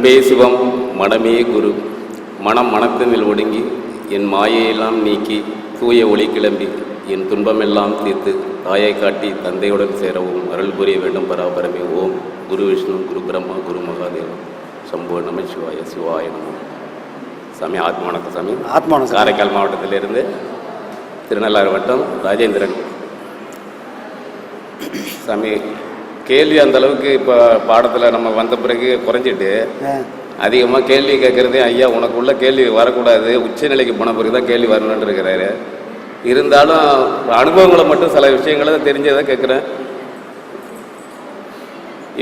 அன்பே சிவம் மனமே குரு. மனம் மனத்தினில் ஒடுங்கி என் மாயையெல்லாம் நீக்கி தூய ஒளி கிளம்பி என் துன்பமெல்லாம் தீர்த்து தாயை காட்டி தந்தையுடன் சேரவும் அருள் புரிய வேண்டும் பராபரமே. ஓம் குரு விஷ்ணு குரு பிரம்மா குரு மகாதேவா சம்போ நம சிவாய சிவாய நம. சாமி ஆத்ம வணக்கம் சாமி. ஆத்மானம் சாமி. காரைக்கால் மாவட்டத்திலிருந்து திருநள்ளாறு வட்டம் ராஜேந்திரன். சாமி கேள்வி அந்த அளவுக்கு இப்போ பாடத்தில் நம்ம வந்த பிறகு குறைஞ்சிட்டு அதிகமாக கேள்வி கேட்குறது ஐயா உனக்குள்ள கேள்வி வரக்கூடாது. உச்சநிலைக்கு போன பிறகு தான் கேள்வி வரணும்னு இருக்கிறாரு. இருந்தாலும் அனுபவங்களை மட்டும் சில விஷயங்களை தெரிஞ்சதை கேட்குறேன்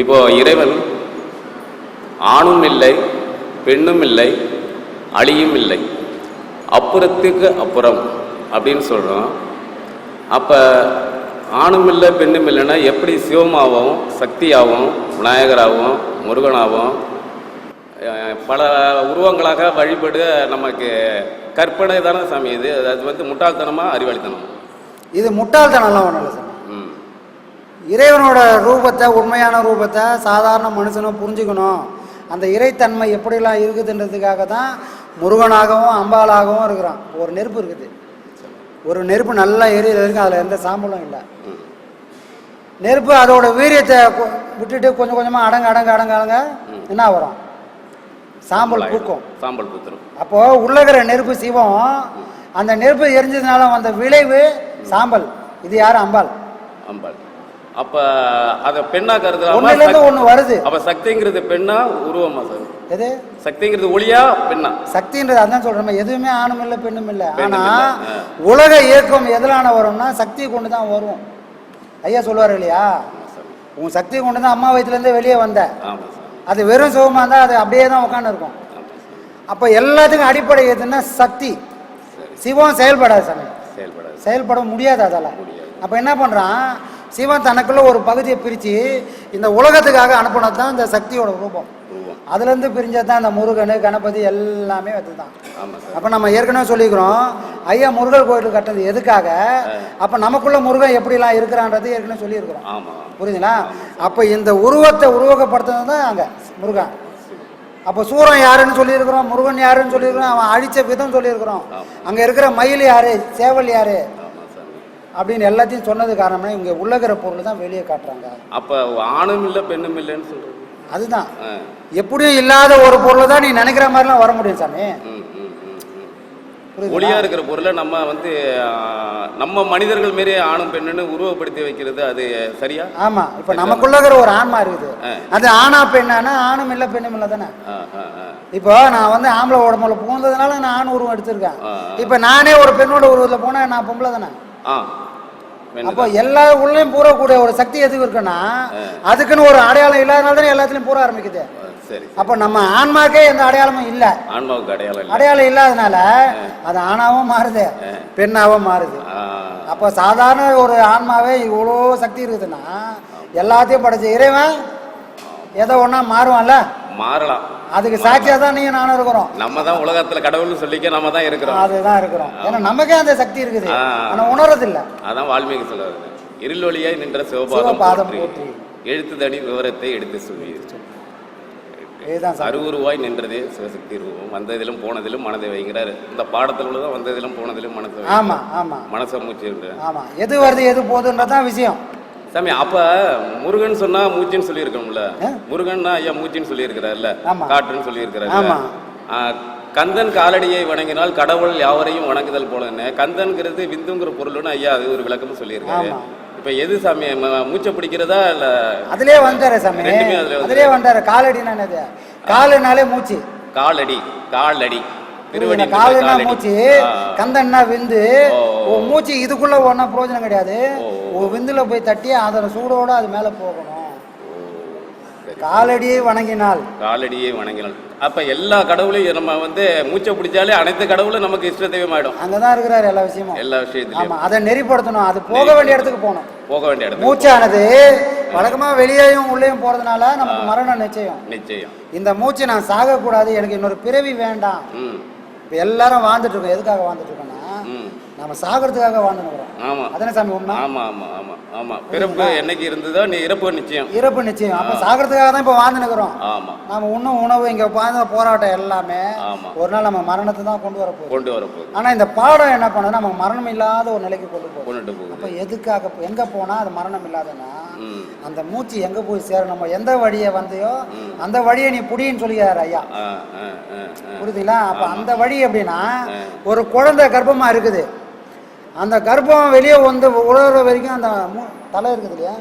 இப்போ இறைவன் ஆணும் இல்லை பெண்ணும் இல்லை அழியும் இல்லை அப்புறத்துக்கு அப்புறம் அப்படின்னு சொல்கிறோம் அப்போ ஆணும் இல்லை பெண்ணும் இல்லைன்னா எப்படி சிவமாகவும் சக்தியாகவும் விநாயகராகவும் முருகனாகவும் பல உருவங்களாக வழிபடு நமக்கு கற்பனை தானே சாமி இது. அது வந்து முட்டாள்தனமா அறிவாளித்தனம்? இது முட்டாள்தனம்லாம் ஒன்றும் இல்லை சார் ம். இறைவனோட ரூபத்தை உண்மையான ரூபத்தை சாதாரண மனுஷனும் புரிஞ்சுக்கணும். அந்த இறைத்தன்மை எப்படிலாம் இருக்குதுன்றதுக்காக தான் முருகனாகவும் அம்பாளாகவும் இருக்கிறான். ஒரு நெருப்பு இருக்குது. ஒரு நெருப்பு நல்லா எரியுது இருக்கு அதில் எந்த சாம்பலும் இல்லை. நெருப்பு அதோட வீரியத்தை விட்டுட்டு கொஞ்சம் கொஞ்சமாக அடங்க அடங்க அடங்க அடங்க என்ன வரும் சாம்பல் பூக்கும். சாம்பல் பூத்துரும். அப்போ உள்ள இருக்கிற நெருப்பு சிவம் அந்த நெருப்பு எரிஞ்சதுனால வந்த விளைவு சாம்பல். இது யாரு? அம்பாள். அம்பாள். அப்ப அதை பெண்ணா கருதுறாம ஒண்ணுல இருந்து ஒண்ணு வருது. அப்ப சக்திங்கிறது பெண்ணா உருவமா சார்? எது? சக்திங்கிறது ஒளியா பெண்ணா? சக்தின்றது அதான் சொல்றேன். எதுவுமே ஆணும் இல்லை பெண்ணும் இல்லை. ஆனா. உலக இயக்கம் எதனால வரும்னா சக்தியை கொண்டு தான் வரும். ஐயா சொல்லுவார் இல்லையா? உன் சக்தியை கொண்டு தான் அம்மா வயித்துல இருந்தே வெளியே வந்த. அது வெறும் சுகமா இருந்தா அது அப்படியே தான் உட்காந்து இருக்கும் ஆமா சார். அப்ப எல்லாத்துக்கும் அடிப்படை எதுன்னா சக்தி. சிவம் செயல்படாது சாமி. செயல்பட முடியாது அதால. அப்ப என்ன பண்றான்? சிவன் தனக்குள்ள ஒரு பகுதியை பிரிச்சு இந்த உலகத்துக்காக அனுப்புனது தான் இந்த சக்தியோட ரூபம். உருவம் அதுல இருந்து பிரிஞ்சது தான் இந்த முருகன் கணபதி எல்லாமே அதுதான் அப்ப நம்ம ஏற்கனவே சொல்லிக்கிறோம் ஐயா முருகர் கோயில் கட்டினது எதுக்காக? அப்ப நமக்குள்ள முருகன் எப்படிலாம் இருக்கிறான்றது ஏற்கனவே சொல்லியிருக்கிறோம். புரியுதுங்களா அப்ப இந்த உருவத்தை உருவகப்படுத்துனது தான் அங்க முருகன். அப்போ சூரன் யாருன்னு சொல்லியிருக்கிறோம் முருகன் யாருன்னு சொல்லியிருக்கிறோம் அவன் அழிச்ச விதம் சொல்லியிருக்கிறோம். அங்க இருக்கிற மயில் யாரு சேவல் யாரு? அப்படின்னு எல்லாத்தையும் சொன்னது காரணம்னா இவங்க உள்ளகிற பொருள் தான் வெளியே காட்டுறாங்க. அப்ப ஆணும் இல்ல பெண்ணும் இல்லைன்னு சொல்றது அதுதான். எப்படியும் இல்லாத ஒரு பொருளை தான் நீ நினைக்கிற மாதிரிலாம் வர முடியும் சாமி? ஒளியா இருக்கிற பொருளை நம்ம வந்து நம்ம மனிதர்கள் மாரி ஆணும் பெண்ணுன்னு உருவப்படுத்தி வைக்கிறது அது சரியா? ஆமா. இப்ப நமக்குள்ள இருக்கிற ஒரு ஆன்மா இருக்குது. அது ஆணா பெண்ணானா ஆணும் இல்ல பெண்ணும் இல்ல தானே. இப்போ நான் வந்து ஆம்பளை உடம்புல புகுந்ததுனால நான் ஆண் உருவம் எடுத்திருக்கேன். இப்ப நானே ஒரு பெண்ணோட உருவத்துல போனா நான் பொம்பளை தானே? அப்போ எல்லா உள்ளயும் பூரக்கூடிய ஒரு சக்தி எதுக்கு இருக்குன்னா அதுக்குன்னு ஒரு அடையாளம் இல்லாதனால தானே எல்லாத்துலயும் பூர ஆரம்பிக்குது. அப்போ நம்ம ஆன்மாக்கே எந்த அடையாளமும் இல்ல. ஆன்மாவுக்கு அடையாளம் அடையாளம் இல்லாதனால அது ஆணாவும் மாறுது பெண்ணாவும் மாறுது. அப்போ சாதாரண ஒரு ஆன்மாவே இவ்வளோ சக்தி இருக்குதுன்னா எல்லாத்தையும் படைச்ச இறைவன் ஏதோ ஒன்றா மாறுவான்ல? மாறலாம். அதுக்கு சாட்சியா தான் நீயும் நானும் இருக்கிறோம். நம்ம தான் உலகத்துல கடவுள்னு சொல்லிக்க நம்ம தான் இருக்கிறோம். அதுதான் இருக்கிறோம். ஏன்னா நமக்கே அந்த சக்தி இருக்குது. ஆனா உணர்றதில்ல. அதான் வால்மீகி சொல்றாரு. இருளொளியாய் நின்ற சிவபாதம் போற்றி. எழுத்துதடி விவரத்தை எடுத்து சார். அருவுருவாய் நின்றதே சிவசக்தி ரூபம். வந்ததிலும் போனதிலும் மனதை வைக்கிறாரு இந்த பாடத்தில் உள்ளதான் வந்ததிலும் போனதிலும் மனசை. ஆமா ஆமா. மனசை மூச்சு ஆமா. எது வருது எது போகுதுன்றதான் விஷயம். சாமி அப்ப முருகன் சொன்னா மூச்சுன்னு சொல்லியிருக்கோம்ல ஆ? முருகன்னா ஐயா மூச்சுன்னு சொல்லியிருக்கிறார்ல ஆமா. காற்றுன்னு சொல்லியிருக்கிறார்ல ஆமா. ஆ, கந்தன் காலடியை வணங்கினால் கடவுள் யாவரையும் வணங்குதல் போலன்னு கந்தன்கிறது விந்துங்கிற பொருள்னு ஐயா அது ஒரு விளக்கமும் சொல்லியிருக்காரு. இப்ப எது சாமி மூச்சை பிடிக்கிறதா இல்ல அதுலயே வந்தாரு சாமி அதுலயே வந்தாரு காலடினா என்னது காலுனாலே மூச்சு காலடி காலடி? காலுனா. மூச்சு. கந்தன்னா விந்து? மூச்சு இதுக்குள்ள ஒன்றா பிரயோஜனம் கிடையாது. விந்துல போய் தட்டி அதோட சூடோட அது மேல போகணும். காலடியை வணங்கினால். காலடியை வணங்கினால். அப்ப எல்லா கடவுளையும் நம்ம வந்து மூச்சை பிடிச்சாலே அனைத்து கடவுளும் நமக்கு இஷ்ட தெய்வமாயிடும். அங்கதான் இருக்கிறாரு எல்லா விஷயமும். எல்லா அதை நெறிப்படுத்தணும். அது போக வேண்டிய இடத்துக்கு போகணும். போக வேண்டிய இடத்துக்கு மூச்சானது வழக்கமா வெளியேயும் உள்ளேயும் போறதுனால நமக்கு மரணம் நிச்சயம். நிச்சயம். இந்த மூச்சு நான் சாகக்கூடாது. எனக்கு இன்னொரு பிறவி வேண்டாம். இப்போ எல்லாரும் வாழ்ந்துட்டு இருக்கோம். எதுக்காக வாழ்ந்துட்டு இருக்கோம்னா ம் நம்ம சாகிறதுக்காக வாழ்ந்துக்கிறோம் ஆமா. அதானே சாமி உண்மை ஆமா ஆமா ஆமா ஆமா. பிறப்பு என்னைக்கு இருந்ததோ நீ இறப்பு நிச்சயம். இறப்பு நிச்சயம். அப்ப சாகிறதுக்காக தான் இப்ப வாழ்ந்துக்கிறோம் ஆமா. நாம உண்ணும் உணவு இங்க வாழ்ந்த போராட்டம் எல்லாமே ஒரு நாள் நம்ம மரணத்தை தான் கொண்டு வர போகுது. கொண்டு வரப்போகுது ஆனா இந்த பாடம் என்ன பண்ணுது நம்ம மரணம் இல்லாத ஒரு நிலைக்கு கொண்டு போகுது. கொண்டுட்டு போகுது. அப்ப எதுக்காக எங்க போனா அது மரணம் இல்லாதனா அந்த மூச்சு எங்க போய் சேரும்? நம்ம எந்த வழியை வந்தியோ அந்த வழியை நீ புடின்னு சொல்லிக்கிறாரு ஐயா. புரியுதுங்களா? அப்ப அந்த வழி எப்படின்னா ஒரு குழந்தை கர்ப்பமா இருக்குது. அந்த கர்ப்பம் வெளியே வந்து உழற வரைக்கும் அந்த தலை இருக்குது இல்லையா?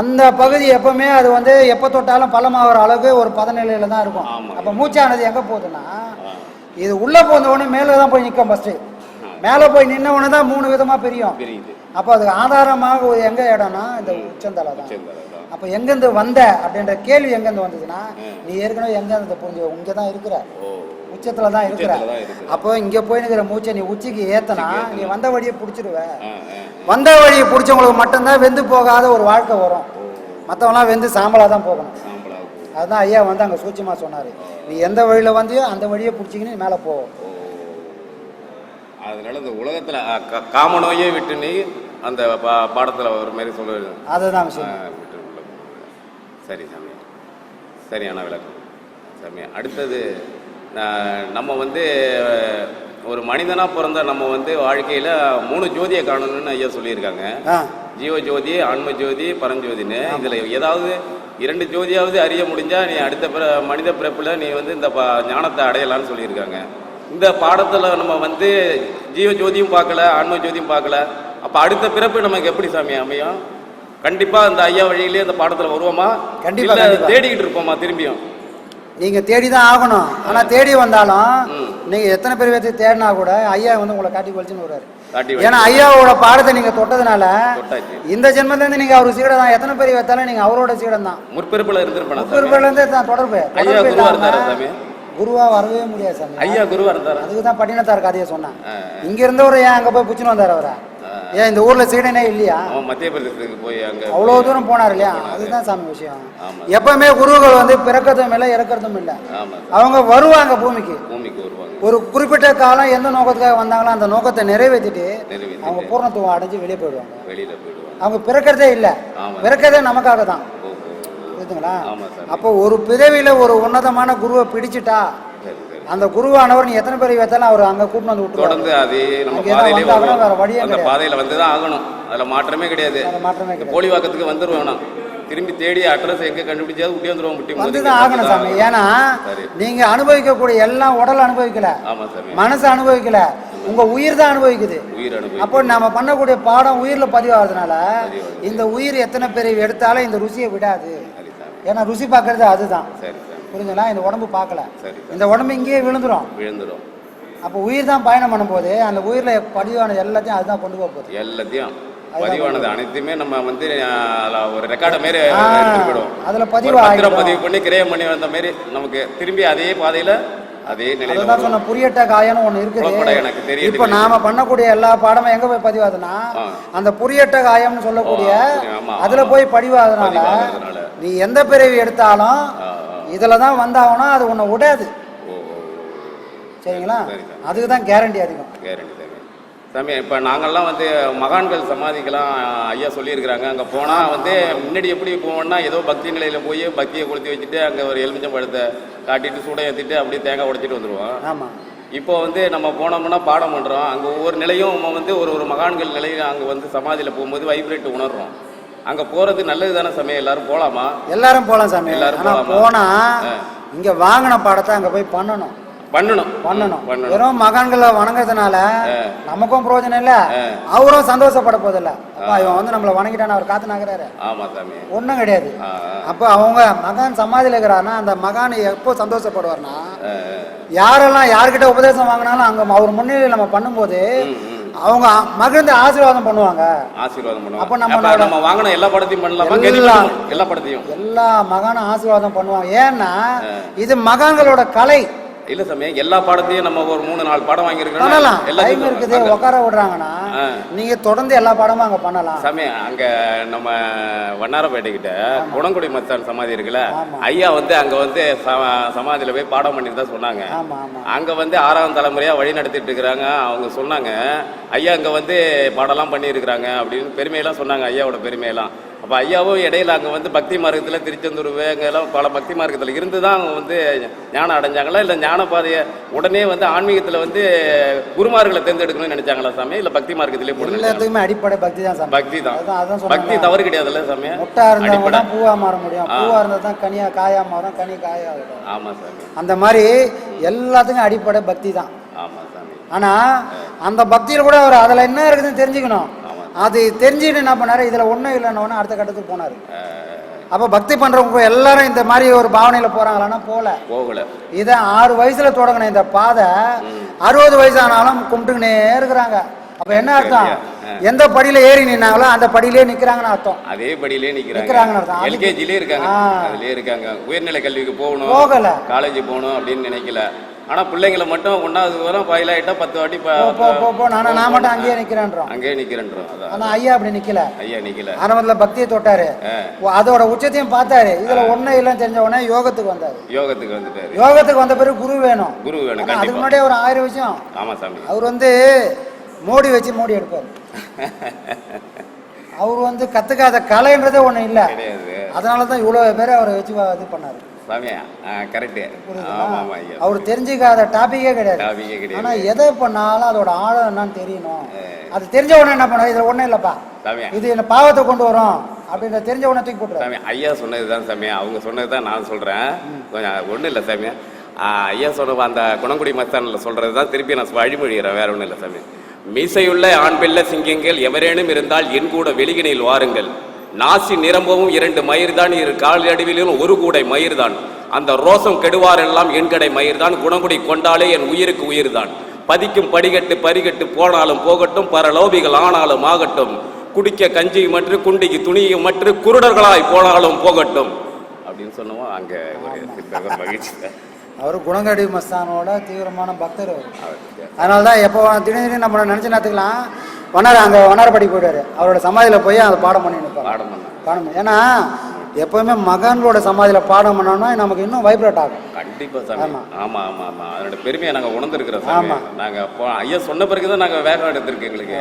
அந்த பகுதி எப்பவுமே அது வந்து எப்போ தொட்டாலும் பள்ளமாகிற அளவுக்கு ஒரு பதநிலையில தான் இருக்கும். அப்போ மூச்சானது எங்கே போகுதுன்னா இது உள்ளே போன உடனே மேலே தான் போய் நிற்கும் ஃபஸ்ட்டு மேலே போய் நின்ன உடனே தான் மூணு விதமாக பிரியும். அப்போ அதுக்கு ஆதாரமாக எங்கே இடம்னா இந்த உச்சந்தலை தான். அப்போ எங்கேருந்து வந்த அப்படின்ற கேள்வி எங்கேருந்து வந்ததுன்னா நீ ஏற்கனவே எங்கேருந்து புரிஞ்சு இங்கே தான் இருக்கிற. ஓ. உச்சத்தில் தான் இருக்கிற அப்போ இங்கே போய் நிற்கிற மூச்சை நீ உச்சிக்கு ஏத்தனா நீ வந்த வழியை பிடிச்சிருவ வந்த வழியை பிடிச்சவங்களுக்கு மட்டும்தான் வெந்து போகாத ஒரு வாழ்க்கை வரும். மற்றவங்களாம் வெந்து சாம்பலாக தான் போகணும். அதுதான் ஐயா வந்து அங்கே சூட்சமாக சொன்னார். நீ எந்த வழியில் வந்தியோ அந்த வழியை பிடிச்சிக்கின்னு நீ மேலே போ. ஓ. அதனால இந்த உலகத்துல ஆ, கா- காம நோயே விட்டு நீ அந்த பா பாடத்துல ஒரு மாதிரி சொல்லுவது அதுதான் விஷயம். சரி சாமி. சரியான விளக்கம். சாமி அடுத்தது நம்ம வந்து ஒரு மனிதனாக பிறந்த நம்ம வந்து வாழ்க்கையில் மூணு ஜோதியை காணணும்னு ஐயா சொல்லியிருக்காங்க. ஜீவ ஜோதி ஆன்ம ஜோதி பரஞ்சோதின்னு. இதில் ஏதாவது இரண்டு ஜோதியாவது அறிய முடிஞ்சா நீ அடுத்த பிற மனித பிறப்பில் நீ வந்து இந்த பா ஞானத்தை அடையலாம்னு சொல்லியிருக்காங்க. இந்த பாடத்தில் நம்ம வந்து ஜீவ ஜோதியும் பார்க்கல ஆன்ம ஜோதியும் பார்க்கல. அப்போ அடுத்த பிறப்பு நமக்கு எப்படி சாமி அமையும்? கண்டிப்பாக அந்த ஐயா வழியிலே அந்த பாடத்தில் வருவோமா? கண்டிப்பா, இல்ல கண்டிப்பா. தேடிக்கிட்டு இருப்போமா திரும்பியும்? நீங்கள் தேடி தான் ஆகணும். ஆனால் தேடி வந்தாலும். நீங்கள் எத்தனை பேர் பேர்த்து தேடினா கூட ஐயா வந்து உங்களை காட்டி வலிச்சுன்னு வருவார். ஏன்னா ஐயாவோட பாடத்தை நீங்கள் தொட்டதுனால இந்த ஜென்மத்துலேருந்து நீங்கள் அவர் சீடம் தான். எத்தனை பேர் வைத்தாலும் நீங்கள் அவரோட சீடம் தான். முற்பிறப்பில் இருந்திருப்பேனா சாமி? முப்பேர்லேருந்து தான் தொடர்பு. குருவா வரவே முடியாது சாமி. ஐயா குருவா இருந்தாரா? அதுக்கு தான் பட்டினத்தார் கதையை சொன்னேன். இங்க இருந்தவர் ஏன் அங்க போய் புச்சுன்னு வந்தார் அவரை. ஏன் இந்த ஊர்ல சீடனே இல்லையா? அவன் மத்திய பிரதேசத்துக்கு போய் அங்கே அவ்வளவு தூரம் போனார் இல்லையா? அதுதான் சாமி விஷயம். ஆமா. எப்பவுமே குருவுகள் வந்து பிறக்கிறதும் இல்லை இறக்கிறதும் இல்லை. அவங்க வருவாங்க பூமிக்கு. பூமிக்கு வருவாங்க. ஒரு குறிப்பிட்ட காலம் எந்த நோக்கத்துக்காக வந்தாங்களோ அந்த நோக்கத்தை நிறைவேற்றிட்டு நிறைவேற்றி அவங்க பூர்ணத்துவம் அடைஞ்சு வெளியே போயிடுவாங்க. வெளியில போயிடுவாங்க. அவங்க பிறக்கிறதே இல்லை. ஆமா. பிறக்கிறதே நமக்காக தான். புரியுதுங்களா? ஆமா அப்போ ஒரு பிறவியில ஒரு உன்னதமான குருவை பிடிச்சிட்டா அந்த குருவானவர் நீ எத்தனை பேர் வைத்தாலும் அவர் அங்க கூட்டிட்டு வந்து தொடர்ந்து அதே நம்ம பாதையிலே வந்தாங்கன்னா வேற வருவோம் வழியே அந்த. பாதையில வந்து தான் ஆகணும். அதுல மாற்றமே கிடையாது. மாற்றமே கிடையாது. போலிவாக்கத்துக்கு வந்துருவோம் நான். திரும்பி தேடி அட்ரஸ் எங்க கண்டுபிடிச்சாது விட்டு வந்துருவோம் முட்டி வந்து தான் ஆகணும் சாமி. ஏன்னா சரி. நீங்க அனுபவிக்கக்கூடிய எல்லாம் உடல் அனுபவிக்கல. சாமி. மனசு அனுபவிக்கல. உங்க உயிர் தான் அனுபவிக்குது. அப்போ நம்ம பண்ணக்கூடிய பாடம் உயிர்ல பதிவாகிறதுனால. இந்த உயிர் எத்தனை பேர் எடுத்தாலும் இந்த ருசியை விடாது. ஏன்னா ருசி பார்க்கறது அதுதான். சரி. புரிஞ்சுங்களா இந்த உடம்பு பார்க்கல. சரி. இந்த உடம்பு இங்கேயே விழுந்துரும். விழுந்துரும். அப்போ உயிர் தான் பயணம் பண்ணும்போது அந்த உயிர்ல பதிவான எல்லாத்தையும் அதுதான் கொண்டு போக போகுது. எல்லாத்தையும். பதிவானது அனைத்துமே நம்ம வந்து ஒரு ரெக்கார்டை மாரி போயிடுவோம் அதுல பதிவு பதிவு பண்ணி கிரயம் பண்ணி வந்த மாதிரி நமக்கு திரும்பி அதே பாதையில அதே நிலையில. சொன்ன புரியட்ட காயம்னு புலப்பட இருக்குது. எனக்கு தெரியுது இப்போ நாம பண்ணக்கூடிய எல்லா பாடமும் எங்க போய் பதிவாதுன்னா. அந்த புரியட்ட காயம்னு சொல்லக்கூடிய அதுல. போய் பதிவாதனால. நீ எந்த பிறவி எடுத்தாலும். இதுல தான் வந்தாகணும் அது உன்னை விடாது. சரிங்களா சரி, சரி. அதுக்கு தான் கேரண்டி அதிகம். கேரண்டி சாமி சாமி இப்போ நாங்கள்லாம் வந்து மகான்கள் சமாதிக்கெல்லாம் ஐயா சொல்லியிருக்கிறாங்க. அங்கே போனால் வந்து முன்னாடி எப்படி போவோம்னா ஏதோ பக்தி நிலையில் போய் பக்தியை கொளுத்தி வச்சுட்டு அங்கே ஒரு எலுமிச்சம் பழத்தை காட்டிட்டு சூடம் ஏற்றிட்டு அப்படியே தேங்காய் உடைச்சிட்டு வந்துடுவோம் ஆமா. இப்போ வந்து நம்ம போனோம்னா பாடம் பண்ணுறோம் அங்கே ஒவ்வொரு நிலையும் நம்ம வந்து ஒரு ஒரு மகான்கள் நிலையில் அங்கே வந்து சமாதியில் போகும்போது வைப்ரேட் உணர்றோம். அங்கே போகிறது நல்லது தானே சமயம் எல்லாரும் போகலாமா எல்லாரும் போலாம் சாமி. எல்லாரும் ஆனா போலாமா? போனா. இங்க வாங்கின பாடத்தை அங்க போய் பண்ணணும். பண்ணணும். பண்ணணும். வெறும் மகான்களை வணங்குறதுனால நமக்கும் பிரயோஜனம் இல்ல. அவரும் சந்தோஷப்பட போதில்ல அப்பா இவன் வந்து நம்மளை வணங்கிட்டான்னு அவர் காத்து நகராரு சாமி. ஒண்ணும் கிடையாது. அப்போ அவங்க மகான் சமாதியில் இருக்கிறாருன்னா அந்த மகான் எப்போ சந்தோஷப்படுவார்னா யாரெல்லாம் யார்கிட்ட உபதேசம் வாங்கினாலும் அங்க அவர் முன்னிலையில் நம்ம பண்ணும்போது. அவங்க மகிழ்ந்து ஆசீர்வாதம் பண்ணுவாங்க. ஆசீர்வாதம் பண்ணுவோம் அப்ப நம்மளோட- நம்ம வாங்கின எல்லா படத்தையும் பண்ணலாமா. எல்லா படத்தையும். எல்லா மகானும் ஆசீர்வாதம் பண்ணுவாங்க. ஏன்னா இது மகான்களோட கலை. இல்ல சாமி எல்லா பாடத்தையும் நம்ம ஒரு மூணு நாலு பாடம் வாங்கியிருக்கோம் பண்ணலாம். டைம் இருக்குது உட்கார விடுறாங்கன்னா. நீங்க தொடர்ந்து எல்லா பாடமும் அங்க பண்ணலாம். சாமி அங்க நம்ம வண்ணாரப்பேட்டை கிட்ட குணங்குடி மச்சான் சமாதி இருக்குல்ல. ஐயா வந்து அங்க வந்து சமாதியில போய் பாடம் பண்ணிட்டு தான் சொன்னாங்க அங்க வந்து ஆறாம் தலைமுறையா வழி நடத்திட்டு இருக்கிறாங்க. அவங்க சொன்னாங்க ஐயா அங்க வந்து பாடலாம் பண்ணியிருக்கிறாங்க அப்படின்னு பெருமையெல்லாம் சொன்னாங்க ஐயாவோட பெருமையெல்லாம். அப்ப ஐயாவும் இடையில அங்க வந்து பக்தி மார்க்கத்துல திருச்செந்தூர் அங்கெல்லாம் பல பக்தி மார்க்கத்துல இருந்து தான் அவங்க வந்து ஞானம் அடைஞ்சாங்களா? இல்ல ஞான பாதையை உடனே வந்து ஆன்மீகத்துல வந்து குருமார்களை தேர்ந்தெடுக்கணும்னு நினைச்சாங்களா சாமி? இல்ல பக்தி மார்க்கத்திலே போட்டு? எல்லாத்துக்குமே அடிப்படை பக்தி தான் சாமி. பக்தி தான். பக்தி தவறு கிடையாதுல்ல சாமி? முட்டா அடிப்படை. தான் பூவா மாற முடியும். பூவா இருந்தா தான் கனியா காயா மாறும் கனி காயா ஆகும். ஆமா சாமி. அந்த மாதிரி எல்லாத்துக்கும் அடிப்படை பக்தி தான். ஆமா சாமி. ஆனா அந்த பக்தியில கூட அவர் அதுல என்ன இருக்குதுன்னு தெரிஞ்சுக்கணும். அது தெரிஞ்சுட்டு என்ன பண்ணாரு? இதுல ஒண்ணும் இல்லைன்னு அடுத்த கட்டத்துக்கு போனாரு. அப்ப பக்தி பண்றவங்க எல்லாரும் இந்த மாதிரி ஒரு பாவனையில போறாங்களான்னா போல போகல. இதை ஆறு வயசுல தொடங்கின இந்த பாதை அறுபது வயசு ஆனாலும் கும்பிட்டுக்கினே இருக்கிறாங்க. அப்ப என்ன அர்த்தம்? எந்த படியில ஏறி நின்னாங்களோ அந்த படியிலே நிக்கிறாங்கன்னு அர்த்தம். அதே படியிலே நிக்கிறாங்க. எல்கேஜிலே இருக்காங்க. அதுலயே இருக்காங்க. உயர்நிலை கல்விக்கு போகணும். போகல. காலேஜ் போகணும் அப்படின்னு நினைக்கல. ஆனா பிள்ளைங்களை மட்டும் ஒன்னாவது வரும் ஆயிட்டா பத்து வாட்டி ப- நானும் நான் மட்டும் அங்கேயே நிக்கிறேன்றோம். அங்கேயே நிக்கிறேன்றோம் அதான். ஆனா ஐயா அப்படி நிக்கல. ஐயா நிக்கல. ஆரம்பத்துல பக்தியை தொட்டாரு. அதோட உச்சத்தையும் பார்த்தாரு. இதுல ஒண்ணு இல்லைன்னு தெரிஞ்ச உடனே யோகத்துக்கு வந்தாரு. யோகத்துக்கு வந்துட்டாரு. யோகத்துக்கு வந்த பிறகு குரு வேணும். குரு வேணும் அதுக்கு முன்னாடியே ஒரு ஆயிரம் விஷயம். ஆமா சாமி. அவர் வந்து மோடி வச்சு மோடி எடுப்பார். அவர் வந்து கத்துக்காத கலைன்றதே ஒண்ணு இல்ல. அதனால தான் இவ்வளவு பேரை அவரை வச்சு இது பண்ணாரு. சாமி கரெக்ட் ஆமா ஆமா ஐயா. அவர் தெரிஞ்சுக்காத டாபிக்கே கிடையாது. டாபிக்கே கிடையாது. ஆனா எதை பண்ணாலும் அதோட ஆழம் என்னன்னு தெரியணும். அது தெரிஞ்ச உடனே என்ன பண்ண இதுல ஒண்ணும் இல்லப்பா. சாமி இது என்ன பாவத்தை கொண்டு வரும். அப்படின்ற தெரிஞ்ச உடனே தூக்கி போட்டுரு. சாமி ஐயா சொன்னதுதான் சாமி அவங்க சொன்னதுதான் நான் சொல்றேன். கொஞ்சம் ஒண்ணும் இல்லை சாமி ஐயா சொன்ன அந்த குணங்குடி மஸ்தானில் சொல்றது தான் திருப்பி நான் வழிமொழிகிறேன் வேற ஒன்றும் இல்லை சாமி. மீசையுள்ள ஆண் பிள்ளை சிங்கங்கள் எவரேனும் இருந்தால் என் கூட வெளிகினில் வாருங்கள். நாசி நிரம்பவும் இரண்டு மயிர்தான் இரு கால் அடிவிலும் ஒரு கூடை மயிர்தான். அந்த ரோசம் கெடுவாரெல்லாம் என் கடை மயிர்தான். குணங்குடி கொண்டாலே என் உயிருக்கு உயிர்தான். பதிக்கும் படிகட்டு பரிகட்டு போனாலும் போகட்டும் பரலோபிகள் ஆனாலும் ஆகட்டும். குடிக்க கஞ்சி மற்று குண்டிக்கு துணியும் மற்று குருடர்களாய் போனாலும் போகட்டும். அப்படின்னு சொன்னோம் அங்க மகிழ்ச்சி. அவர் குணங்கடி மஸ்தானோட தீவிரமான பக்தர் அவர். அதனால தான் எப்போ திடீர்னு திடீர்னு நம்ம நினச்சி நேரத்துக்கலாம் வண்ணார் அங்கே வண்ணாரப்படி போயிட்டாரு அவரோட சமாதியில் போய் அந்த பாடம் பண்ணி நிற்பாங்க பாடம் பண்ண பாடம் ஏன்னா எப்பவுமே மகன்களோட சமாதியில் பாடம் பண்ணோம்னா நமக்கு இன்னும் வைப்ரேட் ஆகும். கண்டிப்பா சாமி. ஆமா. ஆமா ஆமா ஆமா. அதோட பெருமையை நாங்க உணர்ந்திருக்கிறோம் சாமி. ஆமா. நாங்க போ- ஐயா சொன்ன பிறகுதான் நாங்க வேகம் எடுத்திருக்கு எங்களுக்கு.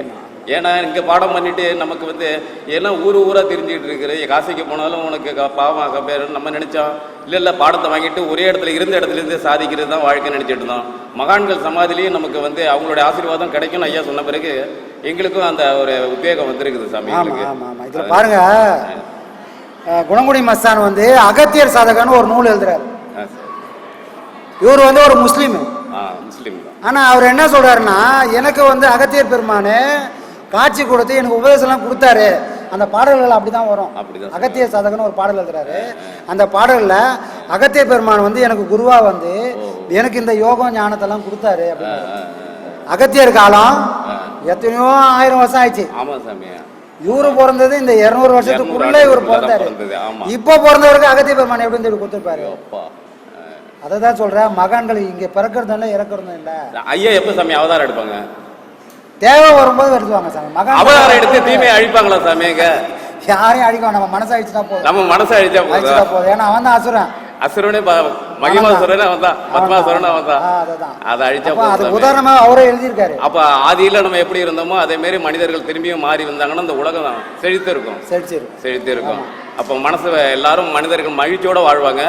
ஏன்னா இங்க பாடம் பண்ணிட்டு நமக்கு வந்து ஏன்னா ஊர் ஊரா தெரிஞ்சுக்கிட்டு இருக்கிற காசிக்கு போனாலும் உனக்கு க- பாவம் கம்பேர் நம்ம நினைச்சோம். இல்ல இல்ல பாடத்தை வாங்கிட்டு ஒரே இடத்துல இருந்த இடத்துல இருந்து சாதிக்கிறது தான் வாழ்க்கை நினைச்சிட்டு இருந்தோம். மகான்கள் சமாதிலையும் நமக்கு வந்து அவங்களுடைய ஆசீர்வாதம் கிடைக்கும்னு ஐயா சொன்ன பிறகு எங்களுக்கும் அந்த ஒரு உத்வேகம் வந்திருக்குது சாமி ஆமாம் எங்களுக்கு ஆமாம் ஆமாம் இதில் பாருங்க. குணங்குடி மஸ்தான் வந்து அகத்தியர் சாதகன்னு ஒரு நூல் எழுதுறாரு. இவர் வந்து ஒரு முஸ்லீம். ஆ முஸ்லீம் தான். ஆனால் அவர் என்ன சொல்றாருன்னா எனக்கு வந்து அகத்தியர் பெருமானு காட்சி கொடுத்து எனக்கு உபதேசம்லாம் கொடுத்தாரு. அந்த பாடல்கள் அப்படிதான் வரும். அப்படிதான் அகத்தியர் சாதகன்னு ஒரு பாடல் எழுதுறாரு. அந்த பாடல்ல அகத்திய பெருமான் வந்து எனக்கு குருவா வந்து எனக்கு இந்த யோகம் ஞானத்தெல்லாம் கொடுத்தாரு அகத்தியர் காலம் எத்தனையோ ஆயிரம் வருஷம் ஆயிடுச்சு. இவரு பிறந்தது இந்த இருநூறு வருஷத்துக்குள்ள இவர் பிறந்தாரு. இப்போ பிறந்தவருக்கு அகத்திய பெருமான் எப்படி சொல்லி கொடுத்துருப்பாரு? அப்பா அதை தான் சொல்றேன் மகான்கள் இங்க பிறக்கிறதும் இல்லை இறக்குறதும் இல்லை. ஐயா எப்ப சாமி? அவதாரம் எடுப்பாங்க? தேவை வரும்போது எடுத்துவாங்க சாமி. மகான் அவதாரம் எடுத்து தீமையை அழிப்பாங்களா சாமி யாரையும் அடிக்கும் நம்ம மனசை அடிச்சுட்டா போதும். நம்ம மனசை அழிச்சா அடிச்சுட்டா போதும் போதும். ஏன்னா அவன் தான் அசுரன். அசுரனே மகிமாசுரனே அவன் தான் பத்மாசுரனே அவன் தான் அதை அழிச்சா. உதாரணமா அவரே எழுதியிருக்காரு. அப்ப ஆதியில நம்ம எப்படி இருந்தோமோ அதே மாதிரி மனிதர்கள் திரும்பியும் மாறி வந்தாங்கன்னா இந்த உலகம் செழித்து இருக்கும் செழித்து இருக்கும் அப்போ மனசு எல்லாரும் மனிதர்கள் மகிழ்ச்சியோட வாழ்வாங்க.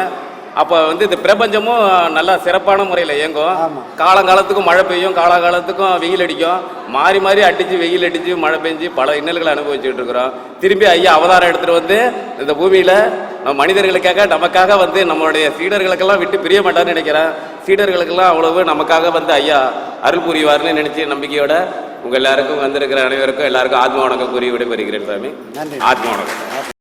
அப்போ வந்து இந்த பிரபஞ்சமும் நல்லா சிறப்பான முறையில் இயங்கும். காலங்காலத்துக்கும் மழை பெய்யும் காலங்காலத்துக்கும் வெயில் அடிக்கும். மாறி மாறி அடிச்சு வெயில் அடிச்சு மழை பெஞ்சு பல இன்னல்களை அனுபவிச்சுட்டு இருக்கிறோம். திரும்பி ஐயா அவதாரம் எடுத்துட்டு வந்து இந்த பூமியில மனிதர்களுக்காக நமக்காக வந்து நம்மளுடைய சீடர்களுக்கெல்லாம் விட்டு பிரிய மாட்டார்னு நினைக்கிறேன். சீடர்களுக்கெல்லாம் அவ்வளவு நமக்காக வந்து ஐயா அருள் புரிவார்னு நினைச்சு நம்பிக்கையோட உங்க எல்லாருக்கும் வந்திருக்கிற அனைவருக்கும் எல்லாருக்கும் ஆத்ம வணக்கம் கூறி விடைபெறுகிறேன் சாமி. ஆத்ம வணக்கம்.